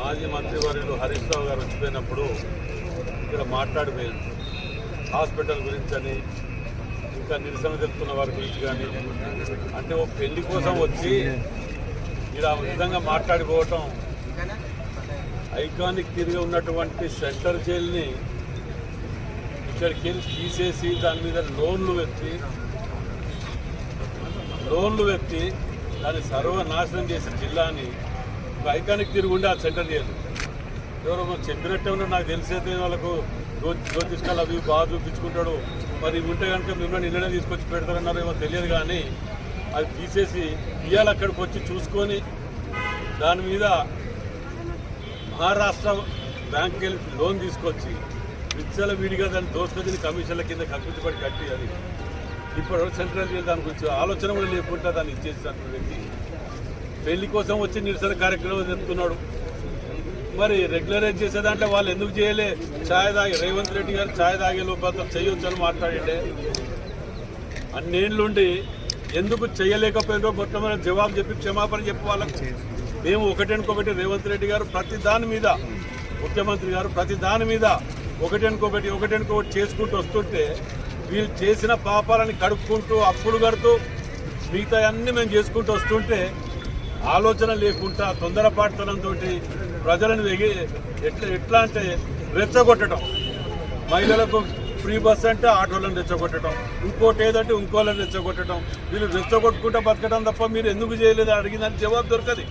మాజీ మంత్రివర్యులు హరీష్ రావు గారు వచ్చిపోయినప్పుడు ఇక్కడ మాట్లాడిపోయింది హాస్పిటల్ గురించి అని ఇంకా నిరసన తెలుపుతున్న వారి గురించి కానీ అంటే ఒక పెళ్ళి కోసం వచ్చి ఇలా విధంగా మాట్లాడిపోవటం ఐకానిక్ తిరిగి ఉన్నటువంటి సెంటర్ జైల్ని ఇక్కడికి వెళ్ళి తీసేసి దాని మీద లోన్లు ఎత్తి లోన్లు ఎత్తి దాన్ని సర్వనాశనం చేసిన జిల్లాని ఐకానిక్ తిరిగి ఉండి ఆ సెంటర్ చేయదు ఎవరో చెప్పినట్టే ఉన్నా నాకు తెలిసేది వాళ్ళకు జ్యోతిష్కాలు అవి బాగా చూపించుకుంటాడు. మరి ఉంటే కనుక మిమ్మల్ని నిన్ననే తీసుకొచ్చి పెడతారన్నారో ఏమో తెలియదు కానీ అది తీసేసి ఇవాళ అక్కడికి వచ్చి చూసుకొని దాని మీద మహారాష్ట్ర బ్యాంక్కి వెళ్ళి లోన్ తీసుకొచ్చి విచ్చల విడిగా దాన్ని దోసుకొచ్చిన కమిషన్ల కింద కప్పించబడి కట్టి అది ఇప్పుడు సెంట్రల్ జైలు దాని గురించి ఆలోచన కూడా లేకుండా దాన్ని ఇచ్చేసి వ్యక్తి. పెళ్ళి కోసం వచ్చి నిరసన కార్యక్రమం చెప్తున్నాడు. మరి రెగ్యులరైజ్ చేసే దాంట్లో వాళ్ళు ఎందుకు చేయలే? ఛాయ్ తాగి రేవంత్ రెడ్డి గారు ఛాయ్ తాగే లోపల చేయొచ్చు అని మాట్లాడిండే అన్నేళ్ళుండి ఎందుకు చేయలేకపోయినో మొట్టమొదటి జవాబు చెప్పి క్షమాపణ చెప్పి వాళ్ళకు. మేము ఒకటనుకోబెట్టి రేవంత్ రెడ్డి గారు ప్రతి దాని మీద ముఖ్యమంత్రి గారు ప్రతి దాని మీద ఒకటనుకోబెట్టి ఒకటనుకోబెట్టి చేసుకుంటూ వస్తుంటే వీళ్ళు చేసిన పాపాలని కడుక్కుంటూ అప్పులు కడుతూ మిగతా అన్ని మేము చేసుకుంటూ వస్తుంటే ఆలోచన లేకుండా తొందరపాటుతనంతో ప్రజలను వెగి ఎట్లా ఎట్లా అంటే రెచ్చగొట్టడం మహిళలకు ఫ్రీ బస్ అంటే ఆటోలను రెచ్చగొట్టడం ఇంకోటి ఏదంటే ఇంకోళ్ళని రెచ్చగొట్టడం వీళ్ళు రెచ్చగొట్టుకుంటూ బతకడం తప్ప మీరు ఎందుకు చేయలేదు? అడిగిందని జవాబు దొరకదు.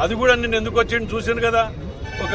అది కూడా నేను ఎందుకు వచ్చింది చూసాను కదా? ఒక